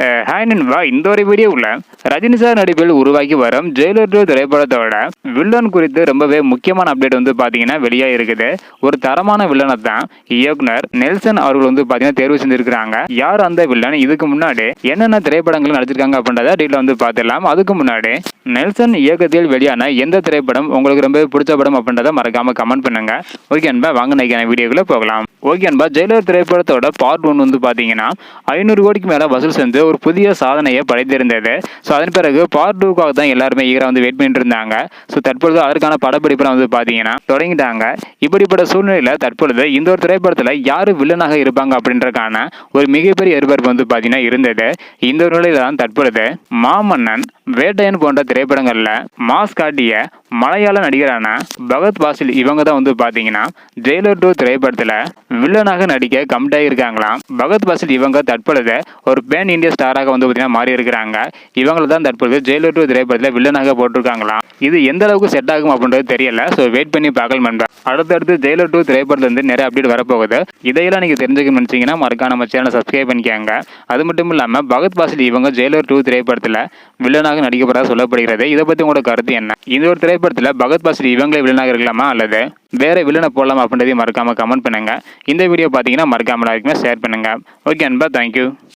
Hi நண்பா இந்த ஒரு வீடியோவில் ரஜினி சார் நடிப்பில் உருவாக்கி வரும் ஜெயிலர் டூ திரைப்படத்தோட வில்லன் குறித்து ரொம்பவே முக்கியமான அப்டேட் வந்து பார்த்தீங்கன்னா வெளியாக இருக்குது ஒரு தரமான வில்லனை தான் இயக்குனர் நெல்சன் அவர்கள் வந்து பார்த்தீங்கன்னா தேர்வு செஞ்சிருக்கிறாங்க யார் அந்த வில்லன் இதுக்கு முன்னாடி என்னென்ன திரைப்படங்கள் நடிச்சிருக்காங்க அப்படின்றத டீட்டில் வந்து பார்த்துடலாம் அதுக்கு முன்னாடி நெல்சன் இயக்கத்தில் வெளியான எந்த திரைப்படம் உங்களுக்கு ரொம்பவே பிடிச்ச படம் அப்படின்றத மறக்காம கமெண்ட் பண்ணுங்க ஓகே அன்பா வாங்க நினைக்கிற வீடியோக்குள்ளே போகலாம் ஓகே அன்பா ஜெயிலர் திரைப்படத்தோட பார்ட் ஒன் வந்து பார்த்தீங்கன்னா ஐநூறு கோடிக்கு மேலே வசூல் செஞ்சு ஒரு புதிய சாதனையை படைத்திருந்தது. ஸோ அதன் பிறகு பார்ட் டூக்காக தான் எல்லாருமே ஈகராக வந்து வெயிட் பண்ணிட்டு இருந்தாங்க. ஸோ தற்பொழுது அதற்கான படப்பிடிப்பெல்லாம் வந்து பார்த்தீங்கன்னா தொடங்கிட்டாங்க. இப்படிப்பட்ட சூழ்நிலையில் தற்பொழுது இந்த ஒரு திரைப்படத்தில் யார் வில்லனாக இருப்பாங்க அப்படின்றக்கான ஒரு மிகப்பெரிய எதிர்பார்ப்பு வந்து பார்த்தீங்கன்னா இருந்தது. இந்த ஒரு நிலையில் தான் தற்பொழுது மாமன்னன் வேட்டையன் போன்ற திரைப்படங்களில் மாஸ் காட்டிய மலையாள நடிகரான பகத் பாசில் இவங்க தான் வந்து பார்த்தீங்கன்னா ஜெயிலர் டூ திரைப்படத்தில் வில்லனாக நடிக்க கம்மிட்டாக இருக்காங்களாம். பகத் பாசில் இவங்க தற்பொழுது ஒரு பேன் இந்தியா ஸ்டாராக வந்து பார்த்தீங்கன்னா மாறி இருக்கிறாங்க. இவங்கள தான் தற்பொழுது ஜெயிலர் டூ திரைப்படத்தில் வில்லனாக போட்டிருக்காங்களாம். இது எந்த அளவுக்கு செட் ஆகும் அப்படின்றது தெரியல. ஸோ வெயிட் பண்ணி பார்க்கலாம் நண்பா. அடுத்தடுத்து ஜெயிலர் டூ திரைப்படத்துலேருந்து நிறைய அப்டேட் வரப்போகுது. இதையெல்லாம் நீங்கள் தெரிஞ்சுக்கணும்னு நினச்சிங்கன்னா மறக்காம நம்ம சேனலை சப்ஸ்கிரைப் பண்ணிக்காங்க. அது மட்டும் இல்லாமல் பகத் பாசில் இவங்க ஜெயிலர் டூ திரைப்படத்தில் வில்லனாக நடிக்கப்படாத சொல்லப்படுகிறது. இதை பற்றி உங்களோட கருத்து என்ன? இந்த ஒரு திரைப்படத்தில் பகத் பாசில் இவங்களே வில்லனாக இருக்கலாமா அல்லது வேறு வில்லனை போடலாமா அப்படின்றதையும் மறக்காமல் கமெண்ட் பண்ணுங்கள் இந்த வீடியோ பார்த்தீங்கன்னா மறக்காமல் எல்லாருக்குமே ஷேர் பண்ணுங்க. ஓகே அன்பா தேங்க்யூ